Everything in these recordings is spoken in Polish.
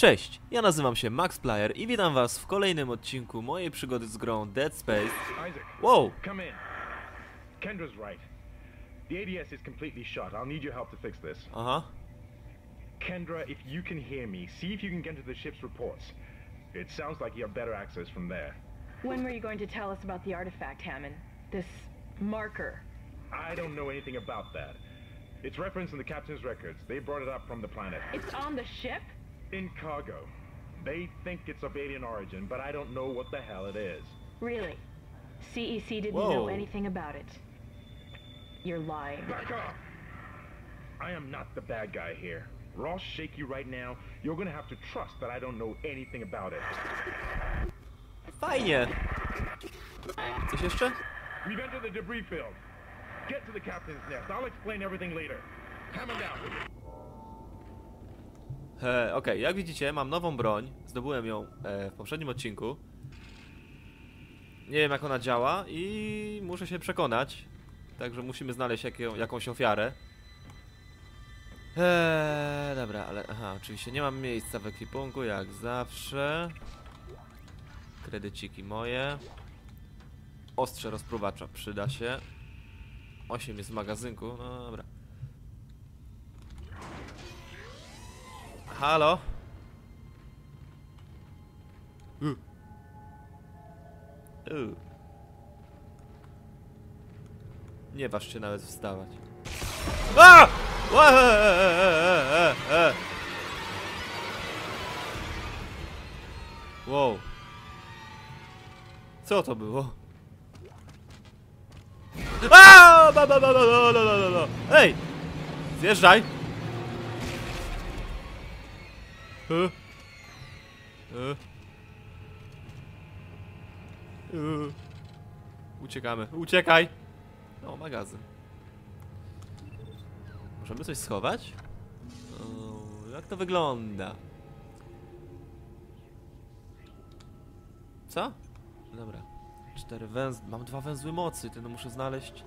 Cześć, ja nazywam się Max Player i witam was w kolejnym odcinku mojej przygody z grą Dead Space. Isaac, Wow, come in. Kendra's right. The ADS is completely shut. I'll need your help to fix this. aha. Kendra, if you can hear me, see if you can get to the ship's reports. It sounds like you have better access from there. When were you going to tell us about the artifact, Hammond? This marker. I don't know anything about that. It's referenced in the captain's records. They brought it up from the planet. It's on the ship? In cargo. They think it's of alien origin, but I don't know what the hell it is. Really? CEC didn't Whoa. know anything about it. You're lying. Back off! I am not the bad guy here. Ross shake you right now. You're gonna have to trust that I don't know anything about it. Fajnie. Coś jeszcze? We've entered the debris field. Get to the captain's nest. I'll explain everything later. Hammond out. E, Okej, jak widzicie, mam nową broń. Zdobyłem ją e, w poprzednim odcinku. Nie wiem jak ona działa i muszę się przekonać. Także musimy znaleźć jakąś ofiarę. Eee, dobra, ale aha, oczywiście nie mam miejsca w ekwipunku, jak zawsze. Kredyciki moje. Ostrze rozpruwacza przyda się. 8 jest w magazynku, no dobra. Halo? U. U. Nie waż się nawet wstawać. A! E, e, e. Wow. Co to było? A! Ba, ba, ba, ba, ba, ba, ba. Ej! Zjeżdżaj! E? E? E? Uciekamy. Uciekaj! O, magazyn. Możemy coś schować? O, jak to wygląda? Co? Dobra. Cztery węzły. Mam dwa węzły mocy, ty no muszę znaleźć.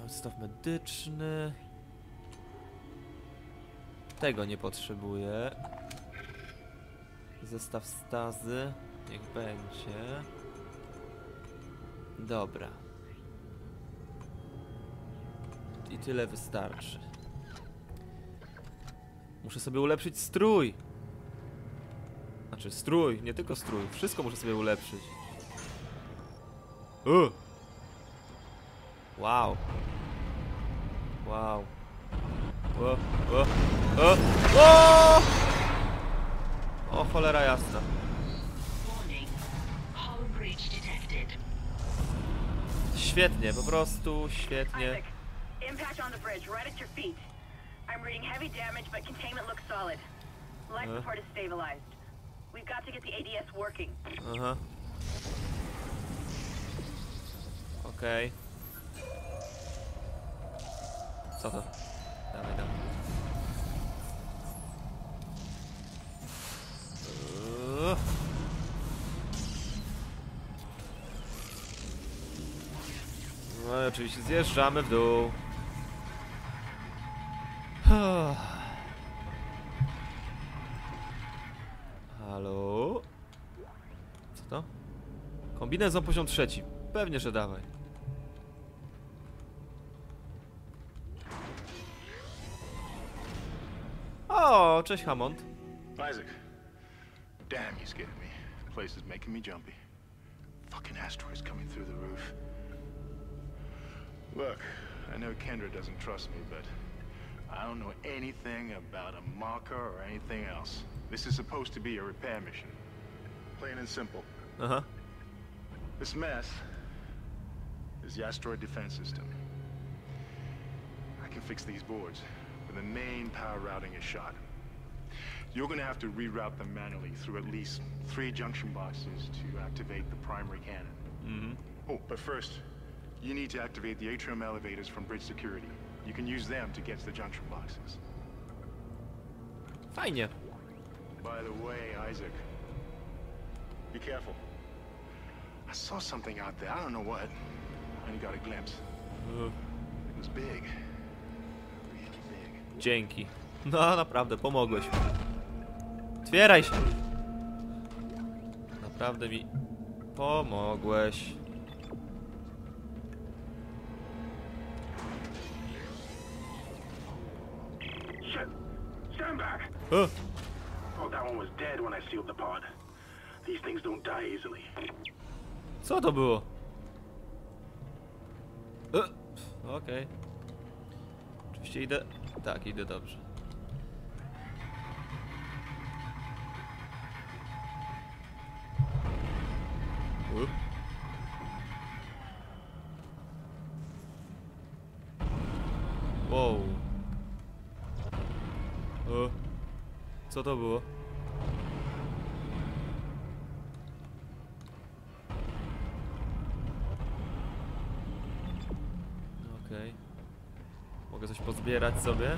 Mam staw medyczny. Tego nie potrzebuję. Zestaw stazy. Niech będzie. Dobra. I tyle wystarczy. Muszę sobie ulepszyć strój. Znaczy strój, nie tylko strój. Wszystko muszę sobie ulepszyć. U! Wow. Wow. O, o, o, o! O cholera jasna. Warning. Hull breach detected. Świetnie, po prostu świetnie. Isaac, impact on the bridge, right at your feet. I'm reading heavy damage, but containment looks solid. Life Uh. support is stabilized. We've got to get the ADS working. Aha. Okej. Co to? Dawaj, dawaj. No i oczywiście zjeżdżamy w dół. Halo? Co to? Kombinezon poziom trzeci. Pewnie, że dawaj. O, cześć Hammond. Isaac. Damn, you scared me. The place is making me jumpy. Fucking asteroids coming through the roof. Look, I know Kendra doesn't trust me, but I don't know anything about a marker or anything else. This is supposed to be a repair mission. Plain and simple. Uh-huh. This mess is the asteroid defense system. I can fix these boards, but the main power routing is shot. You're gonna have to reroute them manually through at least three junction boxes to activate the primary cannon. Mhm. Oh, but first, you need to activate the atrium elevators from bridge security. You can use them to get to the junction boxes. Fajnie. By the way, Isaac, be careful. I saw something out there. I don't know what. I only got a glimpse. Uh, It was big. Dzięki. No, naprawdę, pomogłeś. Otwieraj się! Naprawdę mi pomogłeś. Shit! Stand back! O, Oh, that one was dead when I sealed the pod. These things don't die easily. co to było? E, Okej. Oczywiście idę... Tak, idę dobrze. U. Wow. O. Co to było? Okej. Mogę coś pozbierać sobie?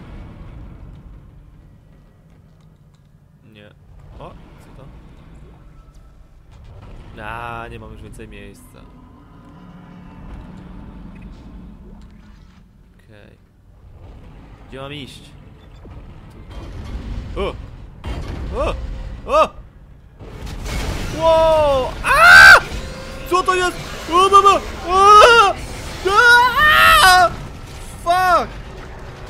Nie. O, co to? A, nie mam już więcej miejsca. Okej. Gdzie mam iść? Tu. O! O! O! Wow! A! Co to jest? O, mama! A! A! Fuck! Co to by... A! A! A! O, Weapons can't punch through that thing's armor. Shoot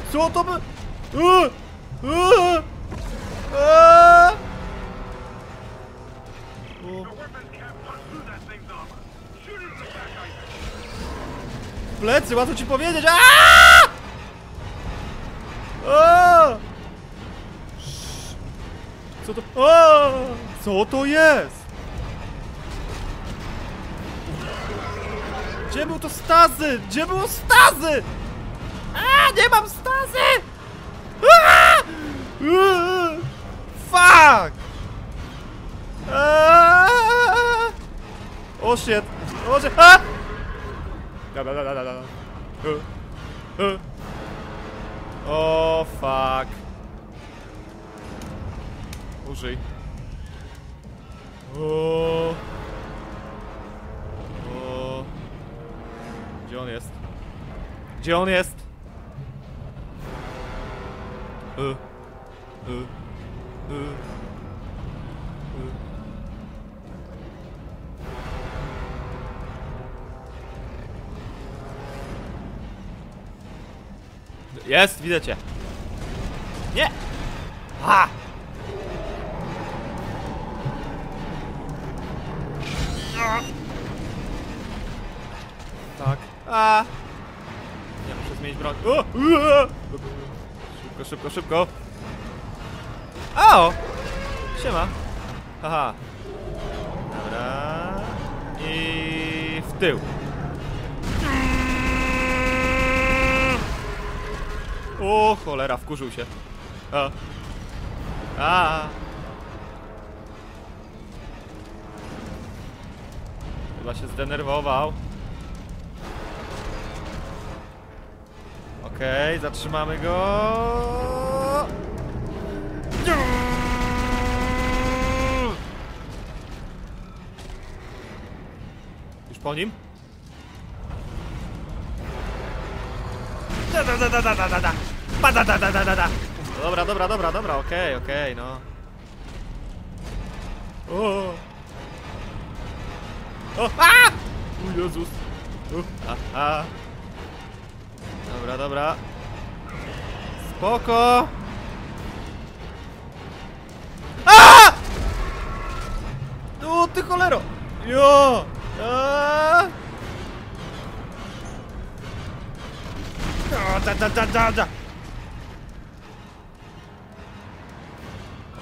it in the back, I plecy, łatwo ci powiedzieć! A! A! Co to... A! Co to jest? Gdzie był to stazy? Gdzie było stazy? A! Nie mam stazy! A! Fuck! A! O shit! O shit! A! Da, da. Uh, uh. O fuck. Użyj. O. O. Gdzie on jest? Gdzie on jest? Y. Y. Jest, widzę cię. Nie! Ha! Tak. A! Ja muszę zmienić broń. O! Szybko, szybko, szybko. Ao! Siema. Haha. Dobra. I w tył. O, cholera, wkurzył się. A. A. Chyba się zdenerwował. Okej, zatrzymamy go. Już po nim? Da, da, da, da, da, da, da, da. Da, da, da, da, da, da. Dobra, dobra, dobra, dobra, okej, okej, no. O! O! A! O Jezus! O, aha. Dobra, dobra. Spoko! A! O, ty cholero! Jo! Da, da, da, da, da.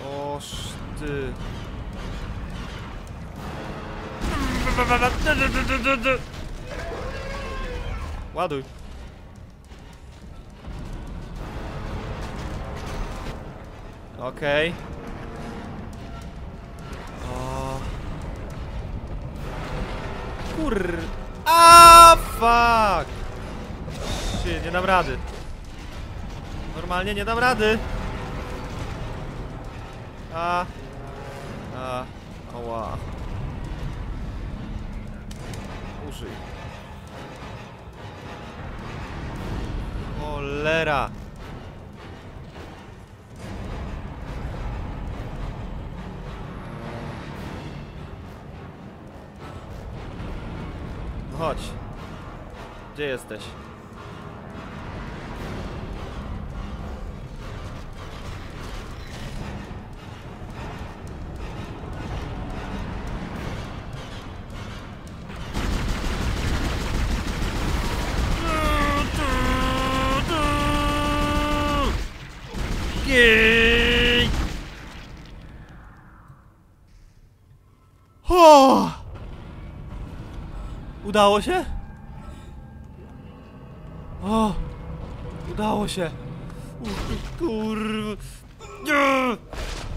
O, szty. Ładuj. Okej. O. Kur... A fuck! Shit, nie dam rady. Normalnie nie dam rady. A. A. Oła. Użyj. Cholera. Chodź. Gdzie jesteś? Udało się? O! Udało się! U! Nie!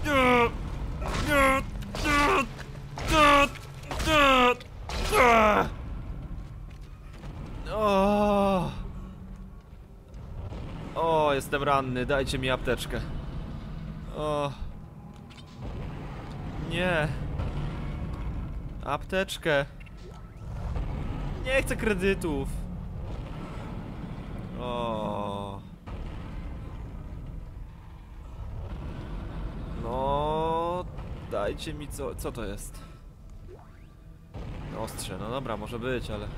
Nie! Nie! Nie! Nie! Nie! Nie! O! O, jestem ranny, dajcie mi apteczkę. O. Nie. Apteczkę. Nie chcę kredytów. O. No, dajcie mi co. Co to jest? Ostrze, no dobra, może być, ale.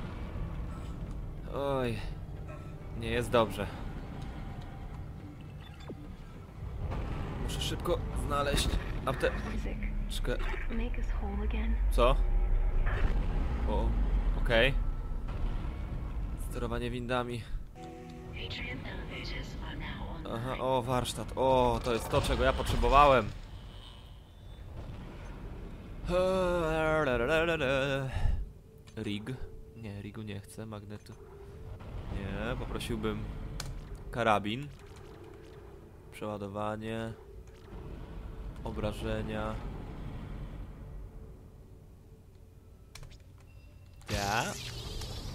Oj. Nie jest dobrze. Muszę szybko znaleźć apteczkę. Co? O, okej. Sterowanie windami. Aha, o, warsztat. O, to jest to, czego ja potrzebowałem. Rig? Nie, rigu nie chcę, magnetu. Nie, poprosiłbym karabin. Przeładowanie. Obrażenia. Ja.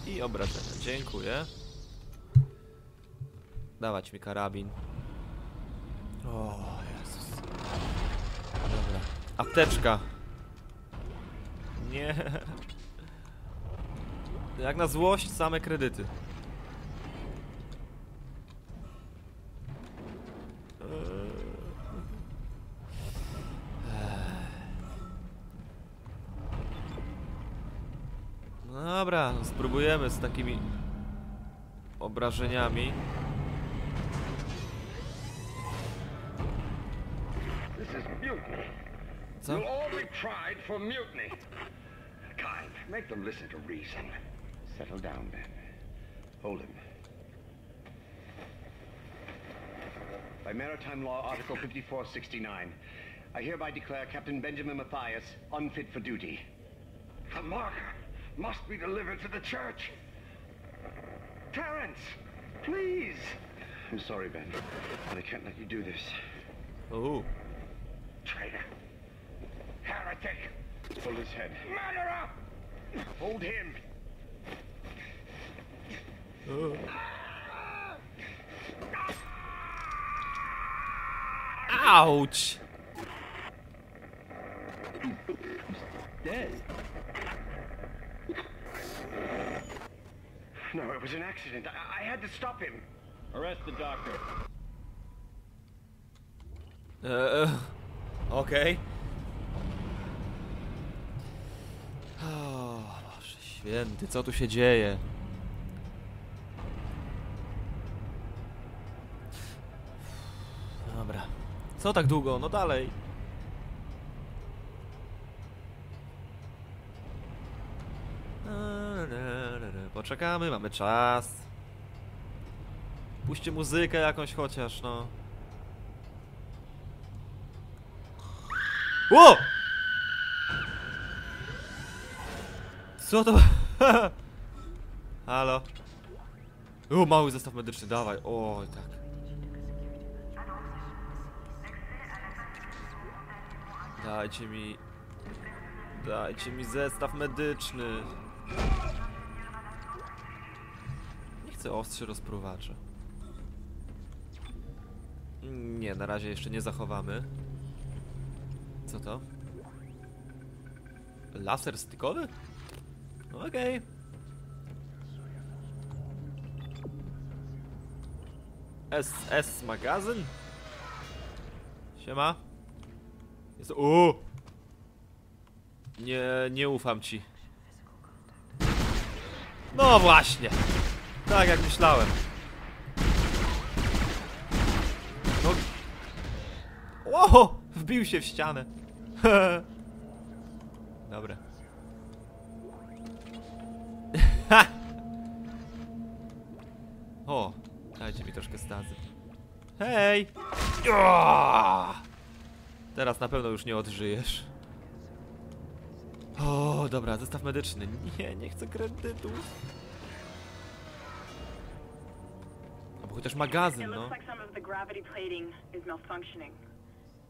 I obrażenia. Dziękuję. Dawać mi karabin. O, Jezus. Dobra. Apteczka. Nie. Jak na złość same kredyty. Spróbujemy z takimi obrażeniami. Co? You'll all be tried for mutiny. Kind, make them listen to reason. Settle down, Ben. Hold him. By Maritime Law, Article 5469, I hereby declare Captain Benjamin Matthias unfit for duty. The marker must be delivered to the church. Terence, please. I'm sorry, Ben, but I can't let you do this. Uuu. Traitor. Heretic. Pull his head. Murderer! Hold him. Auć! Dead. No, it was an accident. I, I had to stop him. Arrest the doctor. Eee, Okej. O, Boże święty, co tu się dzieje? Dobra. Co tak długo? No dalej. Poczekamy, mamy czas. Puśćcie muzykę jakąś chociaż, no. O! Co to? Halo? O, mały zestaw medyczny, dawaj. Oj, tak. Dajcie mi... Dajcie mi zestaw medyczny. Chcę ostrzy rozpruwacza. Nie, na razie jeszcze nie zachowamy. Co to? Laser stykowy? Okej. SS magazyn? Siema. Jest... O! Nie, nie ufam ci. No właśnie. Tak jak myślałem. No. Ło! Wbił się w ścianę. Dobra. Ha! O, dajcie mi troszkę stazy. Hej! Ua! Teraz na pewno już nie odżyjesz. O, dobra, zestaw medyczny. Nie, nie chcę kredytu. Albo chociaż magazyn, no.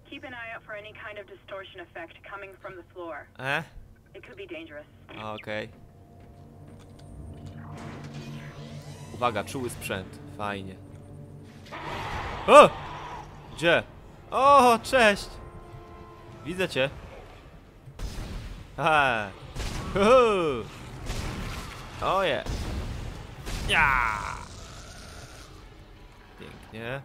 Keep an eye out for any kind of distortion effect coming from the floor. E? It could be dangerous. Okej. Uwaga, czuły sprzęt. Fajnie. O! Gdzie? O, cześć! Widzę cię. Ha! Uhu! Oje! Ja! Pięknie.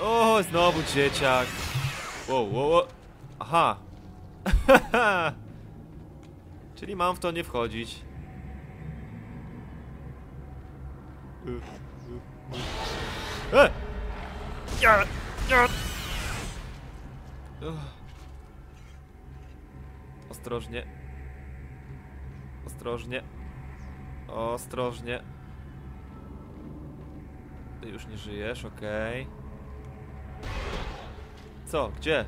O, znowu dzieciak. Wow, wow, wow. Aha. Czyli mam w to nie wchodzić. E! Ja, ja. Uch. Ostrożnie. Ostrożnie. Ostrożnie. Ty już nie żyjesz, okej. Co? Gdzie?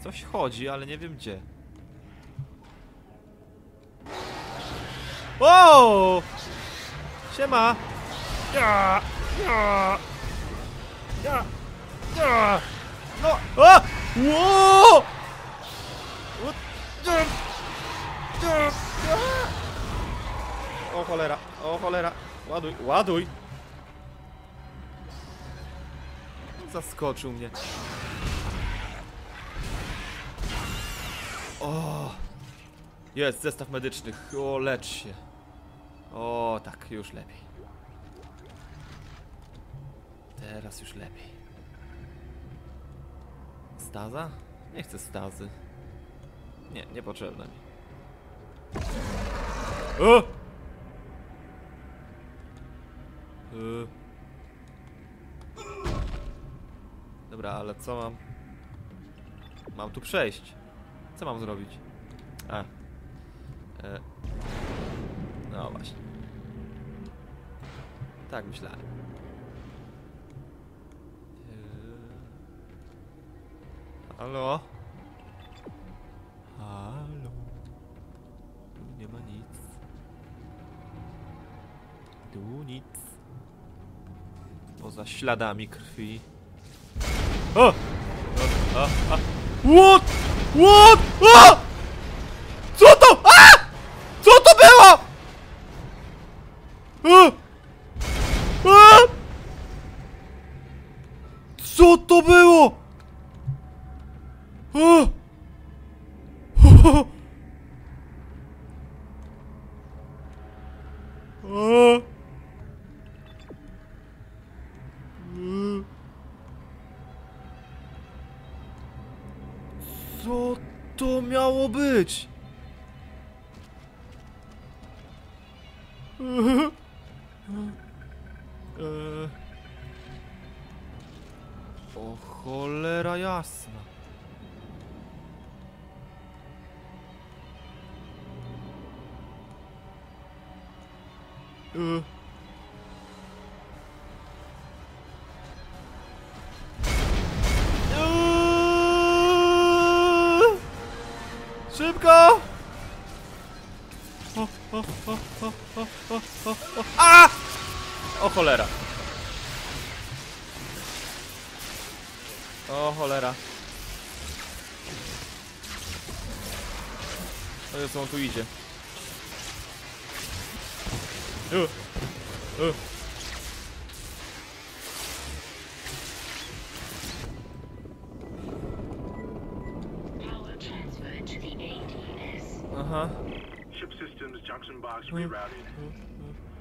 Coś chodzi, ale nie wiem gdzie. O! Siema! Ja! Ja! Ja! Ja! No! O! Ło! O! Cholera, o cholera. Ładuj, ładuj. Zaskoczył mnie. O! Jest zestaw medyczny. O, lecz się. O, tak, już lepiej. Teraz już lepiej. Staza? Nie chcę stazy. Nie, niepotrzebne mi. O! Y. Dobra, ale co mam? Mam tu przejść. Co mam zrobić? A. E. No właśnie. Tak myślałem. E. Halo? Halo? Tu nie ma nic. Tu nic. Poza śladami krwi. O! A, a, a. What? What? A! Co to? A! Co to było? A! A! Co to było? A! A! Co to miało być? O, o, o, o, o, o, o, o. A! O cholera. O cholera. O Jezu, on tu idzie. U, u. box rerouted.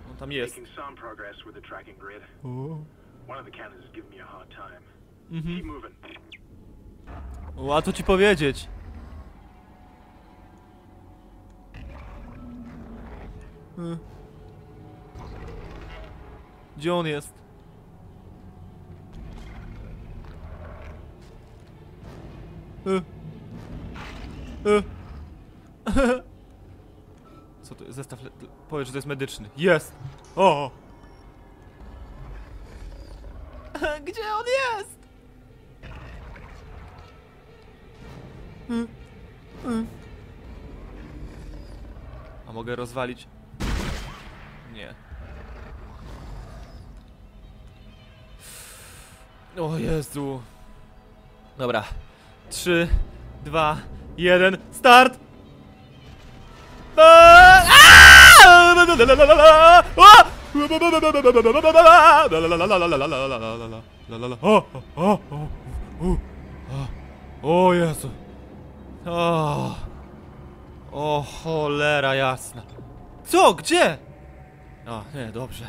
On tam jest. Making some progress with the tracking grid. One of the cannons is giving me a hard time. Mhm. Keep moving. Łatwo ci powiedzieć. Hmm. Gdzie on jest? Y. Y. Co to jest? Zestaw. Powiedz, że to jest medyczny. Jest! O! Gdzie on jest? A mogę rozwalić? Nie. O Jezu. Dobra. Trzy, dwa, jeden, start! O, o, o, o, Jezu. O, o cholera jasna. Co? Gdzie? A, nie, dobrze.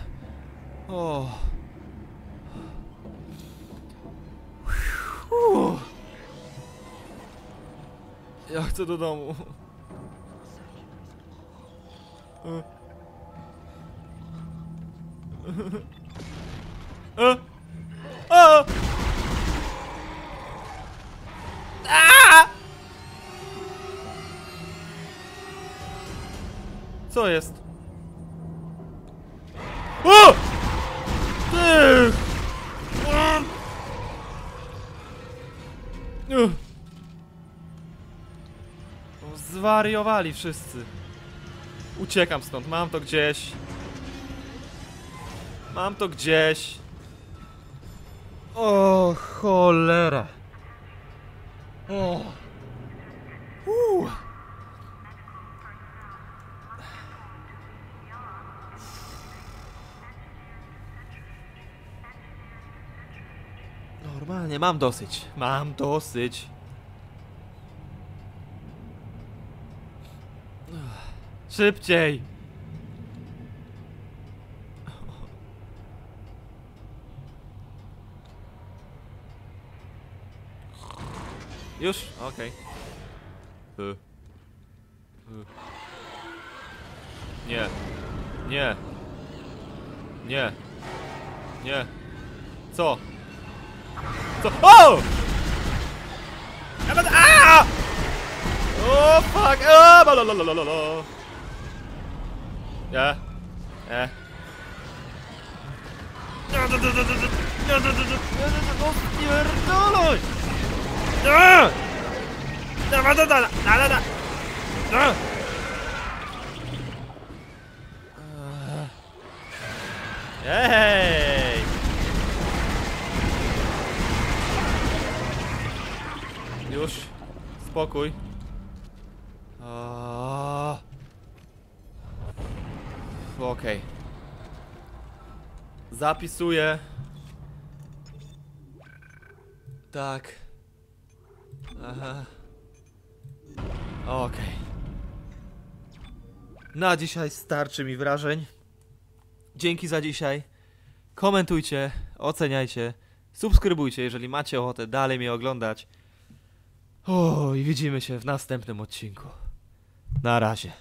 O. Ja chcę do domu. E? A! Co jest? O! Ty! Zwariowali wszyscy. Uciekam stąd, mam to gdzieś. Mam to gdzieś. O, cholera. O. Uuu. Normalnie, mam dosyć. Mam dosyć. Szybciej! Już? Okej. Y. Y. Nie. Nie. Nie. Nie. Co? Co? O! Ja będę... A! O, fuck! A, la, la, la, la, la, la. Nie. Nie. Nie, nie, nie, nie, nie, nie, nie, nie, nie, nie, nie, no spierdoluj! Nie! Nie, ma, da! Już. Spokój. Okej. Zapisuję. Tak. Okej. Na dzisiaj starczy mi wrażeń. Dzięki za dzisiaj. Komentujcie, oceniajcie, subskrybujcie, jeżeli macie ochotę dalej mnie oglądać. O, i widzimy się w następnym odcinku. Na razie.